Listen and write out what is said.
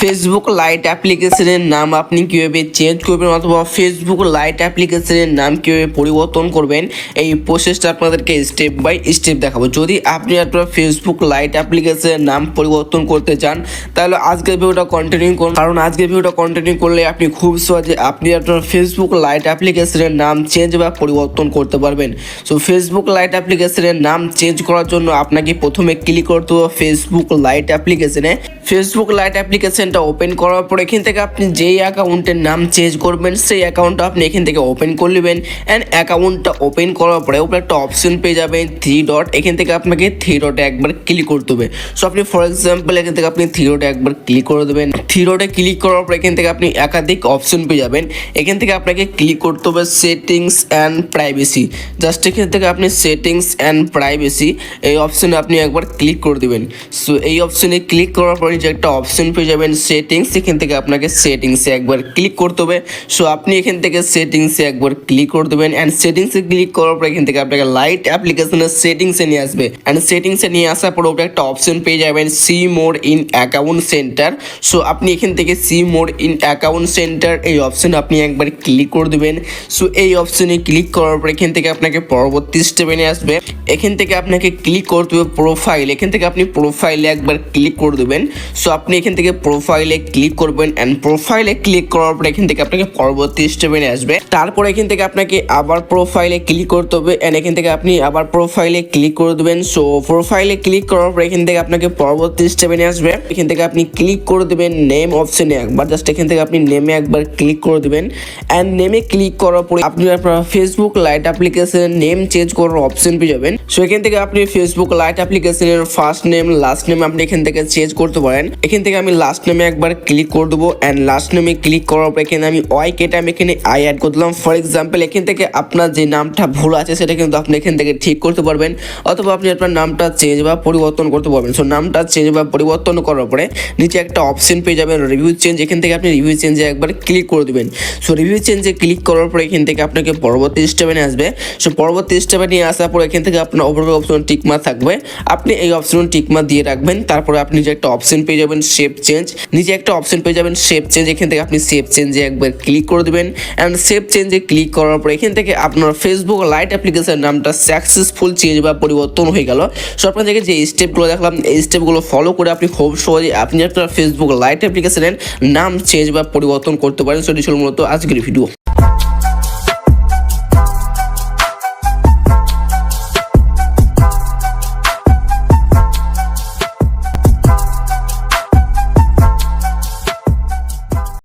Facebook light অ্যাপ্লিকেশনের নাম আপনি কীভাবে চেঞ্জ করবেন অথবা ফেসবুক লাইট অ্যাপ্লিকেশনের নাম কীভাবে পরিবর্তন করবেন, এই প্রসেসটা আপনাদেরকে স্টেপ বাই স্টেপ দেখাবো। যদি আপনি আপনার ফেসবুক লাইট অ্যাপ্লিকেশনের নাম পরিবর্তন করতে চান, তাহলে আজকের ভিডিওটা কন্টিনিউ করুন। কারণ আজকের ভিডিওটা কন্টিনিউ করলে আপনি খুব সহজে আপনি আপনার ফেসবুক লাইট অ্যাপ্লিকেশনের নাম চেঞ্জ বা পরিবর্তন করতে পারবেন। সো ফেসবুক লাইট অ্যাপ্লিকেশনের নাম চেঞ্জ করার জন্য আপনাকে প্রথমে ক্লিক করতে হবে ফেসবুক লাইট অ্যাপ্লিকেশনে ফেসবুক লাইট অ্যাপ্লিকেশনটা ওপেন করার পর এখান থেকে আপনি যেই অ্যাকাউন্টের নাম চেঞ্জ করবেন, সেই অ্যাকাউন্টটা আপনি এখান থেকে ওপেন করে নেবেন। অ্যান্ড অ্যাকাউন্টটা ওপেন করার পরে ওপরে একটা অপশন পেয়ে যাবেন থ্রি ডট এখান থেকে আপনাকে থ্রি ডটে একবার ক্লিক করতে হবে। সো আপনি ফর এক্সাম্পল এখান থেকে আপনি থ্রি ডটে একবার ক্লিক করে দেবেন। থ্রি ডটে ক্লিক করার পর এখান থেকে আপনি একাধিক অপশন পেয়ে যাবেন। এখান থেকে আপনাকে ক্লিক করতে হবে সেটিংস অ্যান্ড প্রাইভেসি জাস্ট এখান থেকে আপনি সেটিংস অ্যান্ড প্রাইভেসি এই অপশনে আপনি একবার ক্লিক করে দেবেন। সো এই অপশনে ক্লিক করার পরে যে একটা অপশন পেয়ে যাবেন সেটিংস এখান থেকে আপনাকে সেটিংসে একবার ক্লিক করতে হবে। সো আপনি এখান থেকে সেটিংসে একবার ক্লিক করে দেবেন অ্যান্ড সেটিংসে ক্লিক করার পর এখান থেকে আপনাকে লাইট অ্যাপ্লিকেশনের সেটিংসে নিয়ে আসবে। অ্যান্ড সেটিংসে নিয়ে আসার পর ওপরে একটা অপশন পেয়ে যাবেন see more in account centre so আপনি এখান থেকে see more in account centre এই অপশনে আপনি একবার ক্লিক করে দেবেন। সো এই অপশনে ক্লিক করার পর এখান থেকে আপনাকে পরবর্তী স্টেপে নিয়ে আসবে। এখান থেকে আপনাকে ক্লিক করতে হবে প্রোফাইল এখান থেকে আপনি প্রোফাইলে একবার ক্লিক করে দেবেন। সো আপনি এখান থেকে প্রোফাইলে ক্লিক করবেন অ্যান্ড প্রোফাইলে ক্লিক করার পর এখান থেকে আপনাকে পরবর্তী স্টেপে আসবে। তারপর এখান থেকে আপনাকে আবার প্রোফাইলে ক্লিক করতে হবে অ্যান্ড এখান থেকে আপনি আবার প্রোফাইলে ক্লিক করে দেবেন। সো প্রোফাইলে ক্লিক করার পর এখান থেকে আপনাকে পরবর্তী স্টেপে আসবে। এখান থেকে আপনি ক্লিক করে দেবেন নেম অপশনে একবার। জাস্ট এখান থেকে আপনি নেমে একবার ক্লিক করে দেবেন। অ্যান্ড নেমে ক্লিক করার পরে আপনি আপনার ফেসবুক লাইট অ্যাপ্লিকেশনের নেম চেঞ্জ করার অপশন পেয়ে যাবেন। সো এখান থেকে আপনি ফেসবুক লাইট অ্যাপ্লিকেশনের ফার্স্ট নেম লাস্ট নেম আপনি এখান থেকে চেঞ্জ করতে পারেন। এখান থেকে আমি লাস্ট নেমে একবার ক্লিক করে দেবো। অ্যান্ড লাস্ট নেমে ক্লিক করার পর এখানে আমি ওয়াই কেটে আমি এখানে আই অ্যাড করে দিলাম। ফর এক্সাম্পল এখান থেকে আপনার যে নামটা ভুল আছে, সেটা কিন্তু আপনি এখান থেকে ঠিক করতে পারবেন। অথবা আপনি আপনার নামটা চেঞ্জ বা পরিবর্তন করতে পারবেন। সো নামটা চেঞ্জ বা পরিবর্তন করার পরে নিচে একটা অপশন পেয়ে যাবেন রিভিউ চেঞ্জ এখান থেকে আপনি রিভিউ চেঞ্জে একবার ক্লিক করে দেবেন। সো রিভিউ চেঞ্জে ক্লিক করার পরে এখান থেকে আপনাকে পরবর্তী স্টেপে নিয়ে আসবে। সো পরবর্তী স্টেপে নিয়ে আসার পর এখান থেকে আপনার ওপর অপশন টিকমা থাকবে। আপনি এই অপশন টিকমা দিয়ে রাখবেন। তারপরে আপনি যে একটা অপশন পেয়ে যাবেন শেপ চেঞ্জ নিচে একটা অপশন পেয়ে যাবেন শেপ চেঞ্জ এখান থেকে আপনি শেপ চেঞ্জে একবার ক্লিক করে দেবেন। অ্যান্ড শেপ চেঞ্জে ক্লিক করার পর এখান থেকে আপনার ফেসবুক লাইট অ্যাপ্লিকেশন নামটা সাকসেসফুল চেঞ্জ বা পরিবর্তন হয়ে গেল। সো আপনাদেরকে যে স্টেপগুলো দেখলাম, এই স্টেপগুলো ফলো করে আপনি খুব সহজে আপনি আপনার ফেসবুক লাইট অ্যাপ্লিকেশনের নাম চেঞ্জ বা পরিবর্তন করতে পারেন। সেটি ছিল মূলত আজকের ভিডিও